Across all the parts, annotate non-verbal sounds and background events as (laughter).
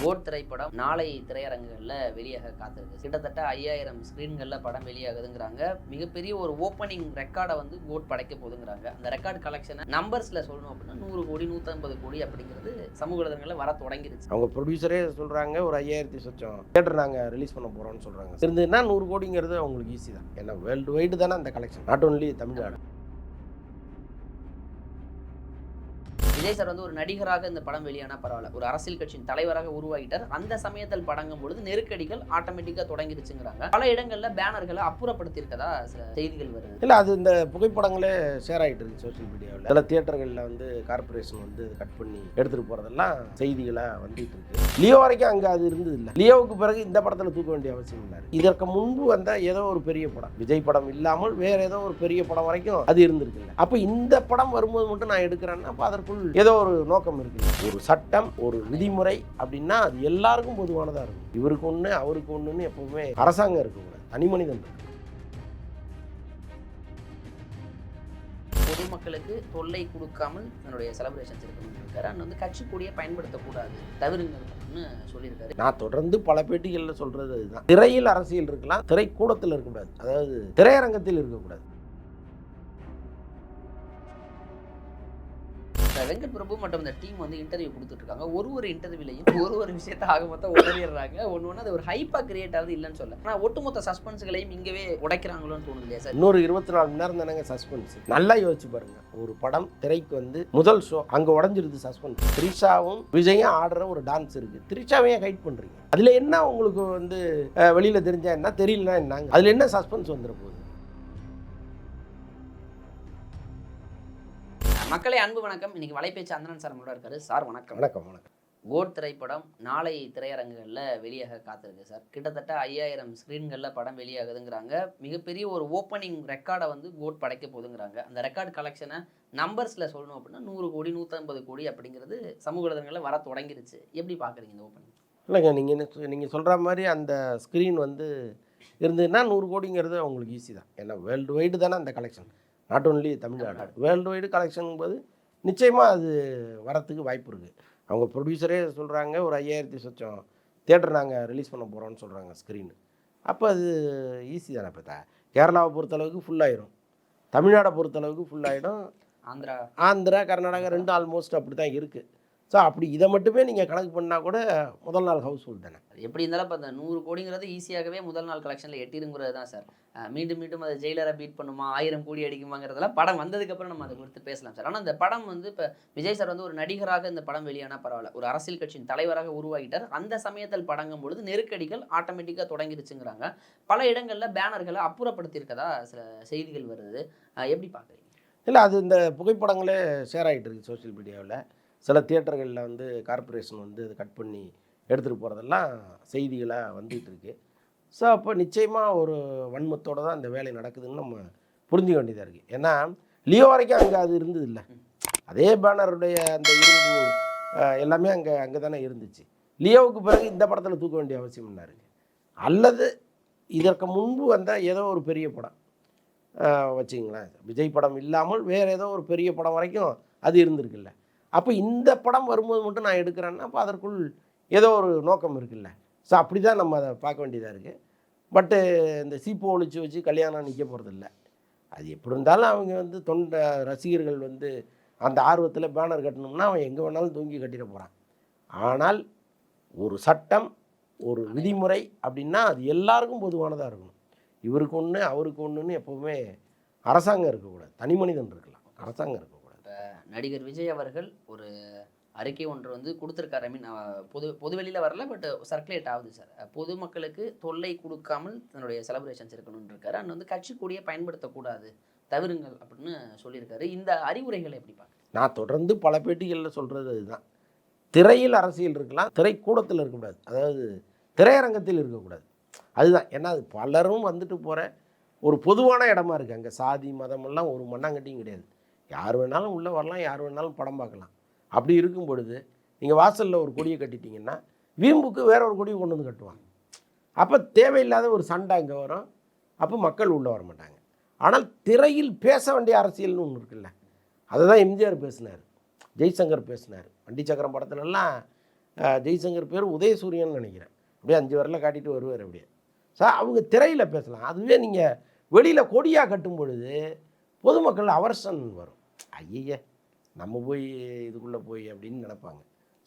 Code திரைப்படம் நாளை திரையரங்குகளில் வெளியாக காத்திருக்கு. கிட்டத்தட்ட ஐயாயிரம் ஸ்க்ரீன்களில் படம் வெளியாகுதுங்கிறாங்க. மிகப்பெரிய ஒரு ஓப்பனிங் ரெக்கார்டை வந்து போட் படைக்க போதுங்கிறாங்க அந்த ரெக்கார்ட் கலெக்ஷனை நம்பர்ஸில் சொல்லணும் அப்படின்னா நூறு கோடி நூற்றம்பது கோடி அப்படிங்கிறது சமூக வலைதளங்களில் வர தொடங்கிருச்சு. அவங்க ப்ரொடியூசரே சொல்கிறாங்க ஒரு ஐயாயிரத்தி சொச்சம் தேட்டர் நாங்கள் ரிலீஸ் பண்ண போகிறோம்னு சொல்கிறாங்க இருந்ததுன்னா நூறு கோடிங்கிறது அவங்களுக்கு ஈஸி தான். ஏன்னா வேர்ல்டு வைடு தானே அந்த collection not only Tamil Nadu. Vijay sir வந்து ஒரு நடிகராக இந்த படம் வெளியானா பரவாயில்ல. ஒரு அரசியல் கட்சியின் தலைவராக உருவாகிட்டார். அந்த சமயத்தில் படங்கும் பொழுது நெருக்கடிகள் ஆட்டோமேட்டிக்காக தொடங்கிருச்சுங்கிறாங்க. பல இடங்கள்ல பேனர்களை அப்புறப்படுத்தியிருக்கதா சில செய்திகள் வருது. இல்லை அது இந்த புகைப்படங்களே ஷேர் ஆகிட்டு இருக்கு சோஷியல் மீடியாவில் சில தியேட்டர்களில் வந்து கார்ப்பரேஷன் வந்து கட் பண்ணி எடுத்துகிட்டு போகிறதெல்லாம் செய்திகளாக வந்துட்டு இருக்கு. லியோ வரைக்கும் அங்கே அது இருந்தது இல்லை. லியோவுக்கு பிறகு இந்த படத்தில் தூக்க வேண்டிய அவசியம் இல்லை. இதற்கு முன்பு வந்த ஏதோ ஒரு பெரிய படம். விஜய் படம் இல்லாமல் வேற ஏதோ ஒரு பெரிய படம் வரைக்கும் அது இருந்திருக்குல்ல அப்போ இந்த படம் வரும்போது மட்டும் நான் எடுக்கிறேன்னா அப்போ அதற்குள் ஏதோ ஒரு நோக்கம் இருக்கு ஒரு சட்டம் ஒரு விதிமுறை அப்படின்னா அது எல்லாருக்கும் பொதுவானதாக இருக்கும். இவருக்கு ஒன்று அவருக்கு ஒன்றுன்னு எப்பவுமே அரசாங்கம் இருக்கக்கூடாது தனி மனிதன். பொதுமக்களுக்கு தொல்லை கொடுக்காமல் தன்னுடைய செலிப்ரேஷன்ஸ் இருக்கணும்னு இருக்காரு அண்ட் வந்து கட்சி கூடிய பயன்படுத்தக்கூடாது. தவிருங்கள் அப்படின்னு சொல்லியிருக்காரு. நான் தொடர்ந்து பல பேட்டிகளில் சொல்றது அதுதான். திரையில் அரசியல் இருக்கலாம் திரைக்கூடத்தில் இருக்கக்கூடாது அதாவது திரையரங்கத்தில் இருக்கக்கூடாது. இந்த வெங்கட் பிரபு மற்றும் இந்த டீம் வந்து இன்டர்வியூ கொடுத்துட்டு இருக்காங்க ஒரு ஒரு இன்டர்வியூலையும் ஒரு ஒரு விஷயத்த ஆக மொத்தம் உதவிடுறாங்க ஒன்று ஒன்று அது ஒரு ஹைப்பாக கிரியேட் ஆகுது இல்லைன்னு சொல்ல ஆனால் ஒட்டுமொத்த சஸ்பென்ஸ்களையும் இங்கேவே உடைக்கிறாங்களோன்னு தோணுது இல்லையா சார்? இன்னொரு இருபத்தி நாலு மணி நேரம் தானேங்க சஸ்பென்ஸ் நல்லா யோசிச்சு பாருங்க. ஒரு படம் திரைக்கு வந்து முதல் ஷோ அங்கே உடஞ்சிருது சஸ்பென்ஸ் த்ரிஷாவும் விஜயும் ஆடுற ஒரு டான்ஸ் இருக்கு. த்ரிஷாவையும் ஹைட் பண்ணுறீங்க அதில் என்ன உங்களுக்கு வந்து வெளியில் தெரிஞ்சால் என்ன தெரியலனா என்னங்க? அதில் என்ன சஸ்பென்ஸ் வந்துட போகுது? மக்களே அன்பு வணக்கம். இன்னைக்கு வலைபேச்சு அந்தரன் சார் நம்மளோட இருக்காரு. சார் வணக்கம். வணக்கம் வணக்கம். கோட் திரைப்படம் நாளை திரையரங்குகளில் வெளியாக காத்திருக்கு சார். கிட்டத்தட்ட ஐயாயிரம் ஸ்க்ரீன்களில் படம் வெளியாகுதுங்கிறாங்க. மிகப்பெரிய ஒரு ஓப்பனிங் ரெக்கார்டை வந்து கோட் படைக்க போதுங்கிறாங்க அந்த ரெக்கார்ட் கலெக்ஷனை நம்பர்ஸில் சொல்லணும் அப்படின்னா நூறு கோடி நூற்றம்பது கோடி அப்படிங்கிறது சமூக வலைதளங்களில் வர தொடங்கிருச்சு. எப்படி பார்க்குறீங்க இந்த ஓப்பனிங் இல்லைங்க நீங்கள் நீங்கள் சொல்கிற மாதிரி அந்த ஸ்க்ரீன் வந்து இருந்ததுன்னா நூறு கோடிங்கிறது அவங்களுக்கு ஈஸி தான். ஏன்னா வேர்ல்டு வைடு தானே அந்த collection not only Tamil Nadu world wide collection போது நிச்சயமாக அது வரத்துக்கு வாய்ப்பு இருக்குது அவங்க ப்ரொடியூசரே சொல்கிறாங்க ஒரு ஐயாயிரத்தி சொச்சம் தேட்டர் நாங்கள் ரிலீஸ் பண்ண போகிறோம்னு சொல்கிறாங்க ஸ்க்ரீனு அப்போ அது ஈஸி தானே இப்போ த- கேரளாவை பொறுத்தளவுக்கு ஃபுல்லாயிரும் தமிழ்நாடை பொறுத்தளவுக்கு ஃபுல்லாகிடும் ஆந்திரா. ஆந்திரா கர்நாடகா ரெண்டு ஆல்மோஸ்ட் அப்படி தான் இருக்குது ஸோ அப்படி இதை மட்டுமே நீங்கள் கணக்கு பண்ணால் கூட முதல் நாள் ஹவுஸ்ஃபுல் தானே. எப்படி இருந்தாலும் இப்போ அந்த நூறு கோடிங்கிறது ஈஸியாகவே முதல் நாள் கலெக்ஷனில் எட்டிருங்கிறது தான் சார் மீண்டும் மீண்டும் அதை ஜெயிலரை பீட் பண்ணுமா ஆயிரம் கோடி அடிக்குமாங்கிறதெல்லாம் படம் வந்ததுக்கப்புறம் நம்ம அதை குறித்து பேசலாம் சார் ஆனால் இந்த படம் வந்து இப்போ விஜய் சார் வந்து ஒரு நடிகராக இந்த படம் வெளியானா பரவாயில்ல. ஒரு அரசியல் கட்சியின் தலைவராக உருவாகிட்டார். அந்த சமயத்தில் படங்கும் பொழுது நெருக்கடிகள் ஆட்டோமேட்டிக்காக தொடங்கிருச்சுங்கிறாங்க. பல இடங்களில் பேனர்களை அப்புறப்படுத்தியிருக்கதா சில செய்திகள் வருது. எப்படி பார்க்குறீங்க இல்லை அது இந்த புகைப்படங்களே ஷேர் ஆகிட்டு இருக்கு சோஷியல் மீடியாவில் சில தியேட்டர்களில் வந்து கார்ப்பரேஷன் வந்து அதை கட் பண்ணி எடுத்துகிட்டு போகிறதெல்லாம் செய்திகளாக வந்துட்டு இருக்கு. ஸோ அப்போ நிச்சயமாக ஒரு வன்மத்தோடு தான் இந்த வேலை நடக்குதுன்னு நம்ம புரிஞ்சுக்க வேண்டியதாக இருக்குது ஏன்னா லியோ வரைக்கும் அங்கே அது இருந்தது இல்லை அதே பேனருடைய அந்த இரும்பு எல்லாமே அங்கே அங்கே தானே இருந்துச்சு. லியோவுக்கு பிறகு இந்த படத்தில் தூக்க வேண்டிய அவசியம் என்ன இருக்குது அல்லது இதற்கு முன்பு வந்த ஏதோ ஒரு பெரிய படம். வச்சுங்களேன் விஜய் படம் இல்லாமல் வேறு ஏதோ ஒரு பெரிய படம் வரைக்கும் அது இருந்திருக்குல்ல. அப்போ இந்த படம் வரும்போது மட்டும் நான் எடுக்கிறேன்னா அப்போ அதற்குள் ஏதோ ஒரு நோக்கம் இருக்குல்ல. ஸோ அப்படி தான் நம்ம அதை பார்க்க வேண்டியதாக இருக்குது பட்டு இந்த சீப்பு ஒழிச்சு வச்சு கல்யாணம் நிற்க போகிறதில்ல அது எப்படி இருந்தாலும் அவங்க வந்து தொண்டை ரசிகர்கள் வந்து அந்த ஆர்வத்தில் பேனர் கட்டணும்னா அவன் எங்கே வேணாலும் தூங்கி கட்டிட போகிறான் ஆனால் ஒரு சட்டம் ஒரு விதிமுறை அப்படின்னா அது எல்லாருக்கும் பொதுவானதாக இருக்கணும். இவருக்கு ஒன்று அவருக்கு ஒன்றுன்னு எப்போவுமே அரசாங்கம் இருக்கக்கூடாது. தனி மனிதன் இருக்கலாம். அரசாங்கம் இருக்கக்கூடாது நடிகர் விஜய் அவர்கள் ஒரு அறிக்கை ஒன்று வந்து கொடுத்துருக்காரு. ஐ மீன் பொது பொதுவெளியில் வரல பட் சர்க்குலேட் ஆகுது சார் பொதுமக்களுக்கு தொல்லை கொடுக்காமல் தன்னுடைய செலப்ரேஷன்ஸ் இருக்கணும்னு இருக்காரு. அண்ட் வந்து கட்சி கூடிய பயன்படுத்தக்கூடாது தவிருங்கள் அப்படின்னு சொல்லியிருக்காரு. இந்த அறிவுரைகளை எப்படி பார்க்க? நான் தொடர்ந்து பல பேட்டிகளில் சொல்கிறது அதுதான் திரையில் அரசியல் இருக்கலாம் திரைக்கூடத்தில் இருக்கக்கூடாது. அதாவது திரையரங்கத்தில் இருக்கக்கூடாது. அதுதான். ஏன்னா அது பலரும் வந்துட்டு போகிற ஒரு பொதுவான இடமா இருக்குது அங்கே சாதி மதமெல்லாம் ஒரு மண்ணாங்கட்டியும் கிடையாது. யார் வேணாலும் உள்ளே வரலாம் யார் வேணாலும் படம் பார்க்கலாம். அப்படி இருக்கும் பொழுது நீங்கள் வாசலில் ஒரு கொடியை கட்டிட்டீங்கன்னா வீம்புக்கு வேற ஒரு கொடியை கொண்டு வந்து கட்டுவாங்க. அப்போ தேவையில்லாத ஒரு சண்டை அங்கே வரும். அப்போ மக்கள் உள்ளே வர மாட்டாங்க. ஆனால் திரையில் பேச வேண்டிய அரசியல்னு ஒன்று இருக்குல்ல அதை தான் எம்ஜிஆர் பேசினார் ஜெய்சங்கர் பேசினார். வண்டி சக்கரம் படத்துலலாம் ஜெய்சங்கர் பேர் உதயசூரியன் நினைக்கிறேன். அப்படியே அஞ்சு வரல காட்டிட்டு வருவார் அப்படியே. சார் அவங்க திரையில் பேசலாம். அதுவே நீங்கள் வெளியில் கொடியாக கட்டும் பொழுது பொதுமக்கள் அவர்சன் வரும். ஐய நம்ம போய் இதுக்குள்ளே போய் அப்படின்னு நினைப்பாங்க.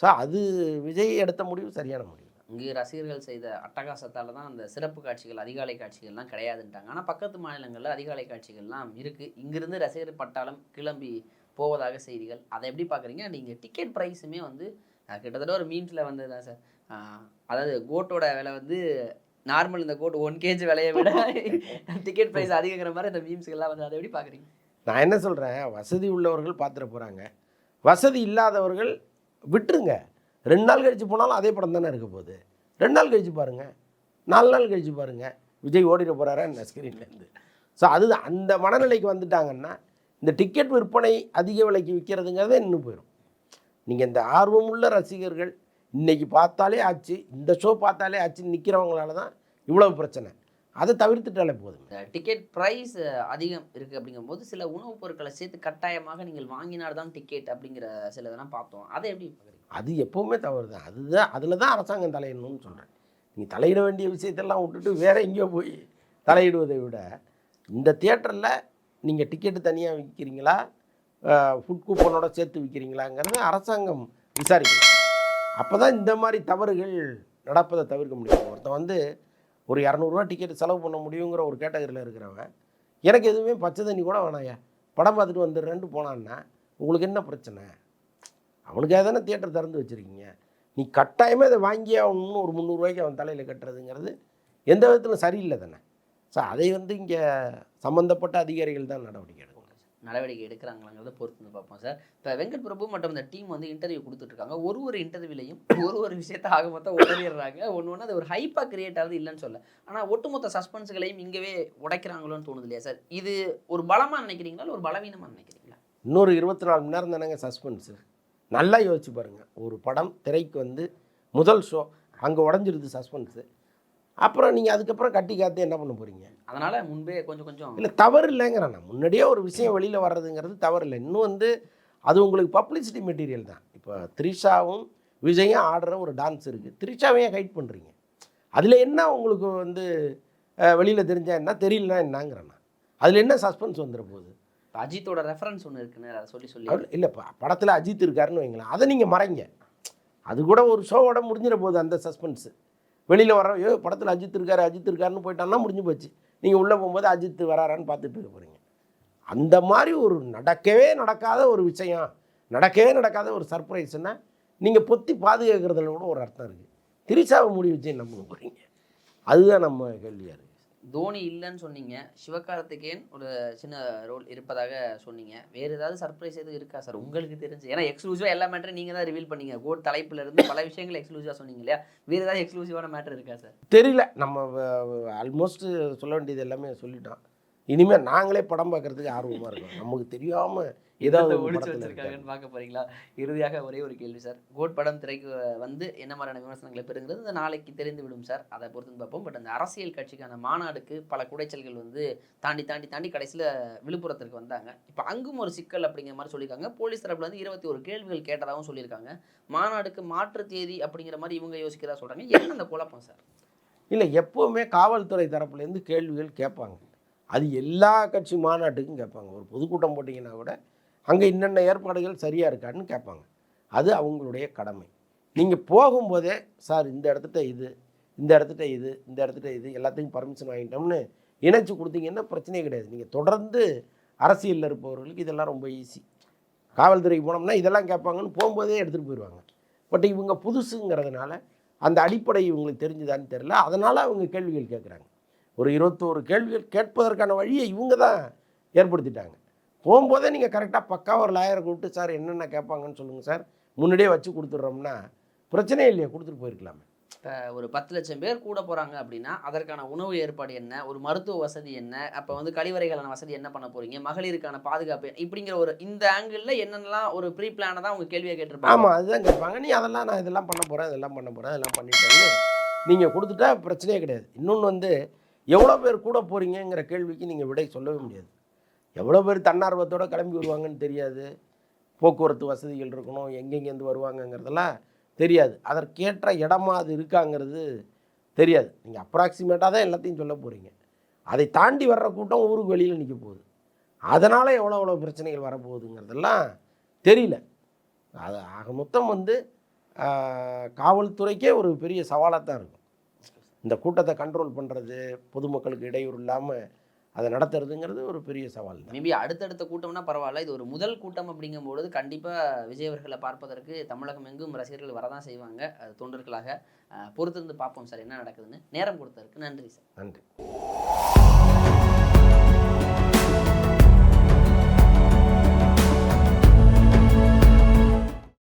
ஸோ அது விஜய் எடுத்த முடிவு சரியான முடிவு. இங்கு ரசிகர்கள் செய்த அட்டகாசத்தால தான் அந்த சிறப்பு காட்சிகள் அதிகாலை காட்சிகள்லாம் கிடையாதுன்ட்டாங்க. ஆனால் பக்கத்து மாநிலங்களில் அதிகாலை காட்சிகள்லாம் இருக்குது இங்கிருந்து ரசிகர் பட்டாளம் கிளம்பி போவதாக செய்திகள். அதை எப்படி பார்க்குறீங்க? நீங்கள் டிக்கெட் ப்ரைஸுமே வந்து கிட்டத்தட்ட ஒரு மீன்ஸில் வந்தது தான் சார் அதாவது கோட்டோட விலை வந்து நார்மல் இந்த கோட் ஒன் கேஜி விலையை விட (laughs) டிக்கெட் ப்ரைஸ் அதிகங்கிற மாதிரி இந்த மீம்ஸ்கள்லாம் வந்து அதை எப்படி பார்க்குறீங்க? நான் என்ன சொல்கிறேன் வசதி உள்ளவர்கள் பார்த்துட்டு போகிறாங்க வசதி இல்லாதவர்கள் விட்டுருங்க. ரெண்டு நாள் கழித்து போனாலும் அதே படம் தானே இருக்க போகுது. ரெண்டு நாள் கழித்து பாருங்கள் நாலு நாள் கழித்து பாருங்கள் விஜய் ஓடிட போகிறாரா என்ன ஸ்க்ரீன்லேருந்து ஸோ அது அந்த மனநிலைக்கு வந்துட்டாங்கன்னா இந்த டிக்கெட் விற்பனை அதிக விலைக்கு விற்கிறதுங்கிறதே இன்னும் போயிடும் நீங்கள் இந்த ஆர்வமுள்ள ரசிகர்கள் இன்றைக்கி பார்த்தாலே ஆச்சு இந்த ஷோ பார்த்தாலே ஆச்சு நிற்கிறவங்களால தான் இவ்வளவு பிரச்சனை. அதை தவிர்த்துட்டாலே போதும். டிக்கெட் ப்ரைஸ் அதிகம் இருக்குது அப்படிங்கும்போது சில உணவுப் பொருட்களை சேர்த்து கட்டாயமாக நீங்கள் வாங்கினால்தான் தான் டிக்கெட் அப்படிங்கிற சில இதெல்லாம் பார்த்தோம். அதை எப்படி பார்க்குறீங்க அது எப்போவுமே தவறு தான் அதுதான் அதில் தான் அரசாங்கம் தலையிடணும்னு சொல்கிறேன் நீங்கள் தலையிட வேண்டிய விஷயத்தெல்லாம் விட்டுட்டு வேற எங்கேயோ போய் தலையிடுவதை விட இந்த தியேட்டரில் நீங்கள் டிக்கெட்டு தனியாக விற்கிறீங்களா ஃபுட் கூப்பனோட சேர்த்து விற்கிறீங்களாங்கிறத அரசாங்கம் விசாரிக்கணும். அப்போ தான் இந்த மாதிரி தவறுகள் நடப்பதை தவிர்க்க முடியும். ஒருத்தன் வந்து ஒரு இரநூறுவா டிக்கெட் செலவு பண்ண முடியுங்கிற ஒரு கேட்டகரியில் இருக்கிறவன் எனக்கு எதுவுமே பச்சை தண்ணி கூட வேணாயா படம் பார்த்துட்டு வந்துடுறேன்ட்டு போனான்னா உங்களுக்கு என்ன பிரச்சனை? அவனுக்காக தானே தியேட்டர் திறந்து வச்சுருக்கீங்க. நீ கட்டாயமே அதை வாங்கி ஆகணும்னு ஒரு முந்நூறுரூவாய்க்கு அவன் தலையில் கட்டுறதுங்கிறது எந்த விதத்தில் சரியில்லை தானே. ஸோ அதை வந்து இங்கே சம்மந்தப்பட்ட அதிகாரிகள் தான் நடவடிக்கை எடுக்கணும். நடவடிக்கை எடுக்கிறாங்களாங்கிறத பொறுத்து வந்து பார்ப்போம் சார். இப்போ வெங்கட் பிரபு மற்றும் இந்த டீம் வந்து இன்டர்வியூ கொடுத்துட்ருக்காங்க. ஒரு ஒரு இன்டர்வியூலையும் ஒரு ஒரு விஷயத்த ஆக மொத்தம் உதவிடுறாங்க ஒன்று ஒன்று அது ஒரு ஹைப்பாக கிரியேட் ஆகுது இல்லைன்னு சொல்ல ஆனால் ஒட்டுமொத்த சஸ்பென்ஸ்களையும் இங்கேவே உடைக்கிறாங்களோன்னு தோணுது இல்லையா சார்? இது ஒரு பலமாக நினைக்கிறீங்களா ஒரு பலவீனமாக நினைக்கிறீங்களா? இன்னொரு இருபத்தி நாலு மணி நேரம் தானேங்க சஸ்பென்ஸு நல்லா யோசிச்சு பாருங்கள் ஒரு படம் திரைக்கு வந்து முதல் ஷோ அங்கே உடஞ்சிருது சஸ்பென்ஸு அப்புறம் நீங்கள் அதுக்கப்புறம் கட்டி காத்து என்ன பண்ண போகிறீங்க அதனால் முன்பே கொஞ்சம் கொஞ்சம் இல்லை தவறு இல்லைங்கிறேன் நான். முன்னாடியே ஒரு விஷயம் வெளியில் வர்றதுங்கிறது தவறு இல்லை. இன்னும் வந்து அது உங்களுக்கு பப்ளிசிட்டி மெட்டீரியல் தான். இப்போ த்ரிஷாவும் விஜயும் ஆடுற ஒரு டான்ஸ் இருக்குது த்ரிஷாவையும் ஹைட் பண்ணுறீங்க அதில் என்ன உங்களுக்கு வந்து வெளியில் தெரிஞ்சா என்ன? தெரியலனா என்னங்கிறேன் நான். அதில் என்ன சஸ்பென்ஸ் வந்துட போகுது? இப்ப அஜித்தோட ரெஃபரன்ஸ் ஒன்று இருக்குன்னு அதை சொல்லி சொல்லி அவர் இல்லை இப்போ படத்தில் அஜித் இருக்காருன்னு வைங்களேன். அதை நீங்கள் மறைங்க. அது கூட ஒரு ஷோவோட முடிஞ்சிட போகுது அந்த சஸ்பென்ஸு வெளியில் வர ஐயோ படத்தில் அஜித் இருக்காரு அஜித் இருக்காருன்னு போயிட்டான்னா முடிஞ்சு போச்சு. நீங்கள் உள்ளே போகும்போது அஜித் வராரான்னு பார்த்துட்டு இருக்க போகிறீங்க அந்த மாதிரி ஒரு நடக்கவே நடக்காத ஒரு விஷயம் நடக்கவே நடக்காத ஒரு சர்ப்ரைஸ்னால் நீங்கள் பொத்தி பாதுகாக்கிறதுல கூட ஒரு அர்த்தம் இருக்குது திரிசாவை முடி வச்சு என்ன போகிறீங்க அதுதான் நம்ம கேள்வியாக இருக்குது தோனி இல்லைன்னு சொன்னீங்க. சிவகார்த்திகேயன் ஒரு சின்ன ரோல் இருப்பதாக சொன்னீங்க. வேறு ஏதாவது சர்ப்ரைஸ் எதுவும் இருக்கா சார் உங்களுக்கு தெரிஞ்சு. ஏன்னா எக்ஸ்க்ளூசிவாக எல்லா மேட்டரும் நீங்கள் தான் ரிவீல் பண்ணீங்க. கோட் தலைப்பில் இருந்து பல விஷயங்கள் எக்ஸ்க்ளூசிவாக சொன்னீங்க இல்லையா? வேறு ஏதாவது எக்ஸ்க்ளூசிவான மேட்டர் இருக்கா சார் தெரியல. நம்ம ஆல்மோஸ்ட் சொல்ல வேண்டியது எல்லாமே சொல்லிட்டோம். இனிமேல் நாங்களே படம் பார்க்கறதுக்கு ஆர்வமாக இருக்கோம். நமக்கு தெரியாமல் ஏதாவது ஒழிச்சு. வச்சிருக்காங்கன்னு பார்க்க போறீங்களா? இறுதியாக ஒரே ஒரு கேள்வி சார். கோட் படம் திரைக்கு வந்து என்ன மாதிரியான விமர்சனங்களை பெறுங்கிறது இந்த நாளைக்கு தெரிந்து விடும் சார். அதை பொறுத்து பார்ப்போம். பட் அந்த அரசியல் கட்சிக்கான மாநாடுக்கு பல குடைச்சல்கள் வந்து தாண்டி தாண்டி தாண்டி கடைசியில் விழுப்புரத்திற்கு வந்தாங்க. இப்போ அங்கும் ஒரு சிக்கல் அப்படிங்கிற மாதிரி சொல்லியிருக்காங்க. போலீஸ் தரப்புல வந்து இருபத்தி ஒரு கேள்விகள் கேட்டதாகவும் சொல்லியிருக்காங்க. மாநாடுக்கு மாற்று தேதி அப்படிங்கிற மாதிரி இவங்க யோசிக்கிறதா சொல்றாங்க. என்ன அந்த குழப்பம் சார்? இல்லை எப்போவுமே காவல்துறை தரப்புலேருந்து கேள்விகள் கேட்பாங்க. அது எல்லா கட்சி மாநாட்டுக்கும் கேட்பாங்க. ஒரு பொதுக்கூட்டம் போட்டிங்கன்னா கூட அங்கே இன்னென்ன ஏற்பாடுகள் சரியாக இருக்கான்னு கேட்பாங்க. அது அவங்களுடைய கடமை. நீங்கள் போகும்போதே சார் இந்த இடத்துட்ட இது இந்த இடத்துட்ட இது இந்த இடத்துட்ட இது எல்லாத்தையும் பர்மிஷன் வாங்கிட்டோம்னு இணைச்சி கொடுத்தீங்கன்னா பிரச்சனையே கிடையாது. நீங்கள் தொடர்ந்து அரசியலில் இருப்பவர்களுக்கு இதெல்லாம் ரொம்ப ஈஸி காவல்துறைக்கு போனோம்னா இதெல்லாம் கேட்பாங்கன்னு போகும்போதே எடுத்துகிட்டு போயிடுவாங்க பட் இவங்க புதுசுங்கிறதுனால அந்த அடிப்படை இவங்களுக்கு தெரிஞ்சுதான்னு தெரில அதனால் அவங்க கேள்விகள் கேட்குறாங்க. ஒரு இருபத்தோரு கேள்விகள் கேட்பதற்கான வழியை இவங்க தான் ஏற்படுத்திட்டாங்க. போகும்போதே நீங்கள் கரெக்டாக பக்கா ஒரு லாயரை கூப்பிட்டு சார் என்னென்ன கேட்பாங்கன்னு சொல்லுங்கள் சார். முன்னாடியே வச்சு கொடுத்துட்றோம்னா பிரச்சனையே இல்லையா கொடுத்துட்டு போயிருக்கலாமே. ஒரு பத்து லட்சம் பேர் கூட போகிறாங்க அப்படின்னா அதற்கான உணவு ஏற்பாடு என்ன? ஒரு மருத்துவ வசதி என்ன? அப்போ வந்து கழிவறைகளான வசதி என்ன பண்ண போறீங்க? மகளிருக்கான பாதுகாப்பு? இப்படிங்கிற ஒரு இந்த ஆங்கிளில் என்னென்னலாம் ஒரு ப்ரீ பிளானை தான் அவங்க கேள்வியை கேட்டிருப்பாங்க? ஆமாம் அதுதான் கேட்பாங்க. நீ அதெல்லாம் நான் இதெல்லாம் பண்ண போகிறேன் இதெல்லாம் பண்ண போகிறேன் இதெல்லாம் பண்ணிட்டேன்னு நீங்கள் கொடுத்துட்டா பிரச்சனையே கிடையாது. இன்னொன்று வந்து எவ்வளோ பேர் கூட போகிறீங்கங்கிற கேள்விக்கு நீங்கள் விடை சொல்லவே முடியாது. எவ்வளோ பேர் தன்னார்வத்தோடு கிளம்பி வருவாங்கன்னு தெரியாது. போக்குவரத்து வசதிகள் இருக்கணும் எங்கெங்கேருந்து வருவாங்கங்கிறதெல்லாம் தெரியாது. அதற்கேற்ற இடமா அது இருக்காங்கிறது தெரியாது. நீங்கள் அப்ராக்சிமேட்டாக தான் எல்லாத்தையும் சொல்ல போகிறீங்க அதை தாண்டி வர்ற கூட்டம் ஊருக்கு வெளியில் நிற்க போகுது. அதனால் எவ்வளோ எவ்வளோ பிரச்சனைகள் வரப்போகுதுங்கிறதெல்லாம் தெரியல. அது ஆக மொத்தம் வந்து காவல்துறைக்கே ஒரு பெரிய சவாலாக தான் இருக்கும். இந்த கூட்டத்தை கண்ட்ரோல் பண்ணுறது பொதுமக்களுக்கு இடையூறு இல்லாமல் அதை நடத்துறதுங்கிறது ஒரு பெரிய சவால் தான். மேபி அடுத்தடுத்த கூட்டம்னா பரவாயில்ல. இது ஒரு முதல் கூட்டம் அப்படிங்கும்பொழுது கண்டிப்பாக விஜய் அவர்களை பார்ப்பதற்கு தமிழகம் எங்கும் ரசிகர்கள் வரதான் செய்வாங்க. அது தொண்டர்களாக பொறுத்திருந்து பார்ப்போம் சார் என்ன நடக்குதுன்னு. நேரம் கொடுத்ததற்கு நன்றி சார். நன்றி.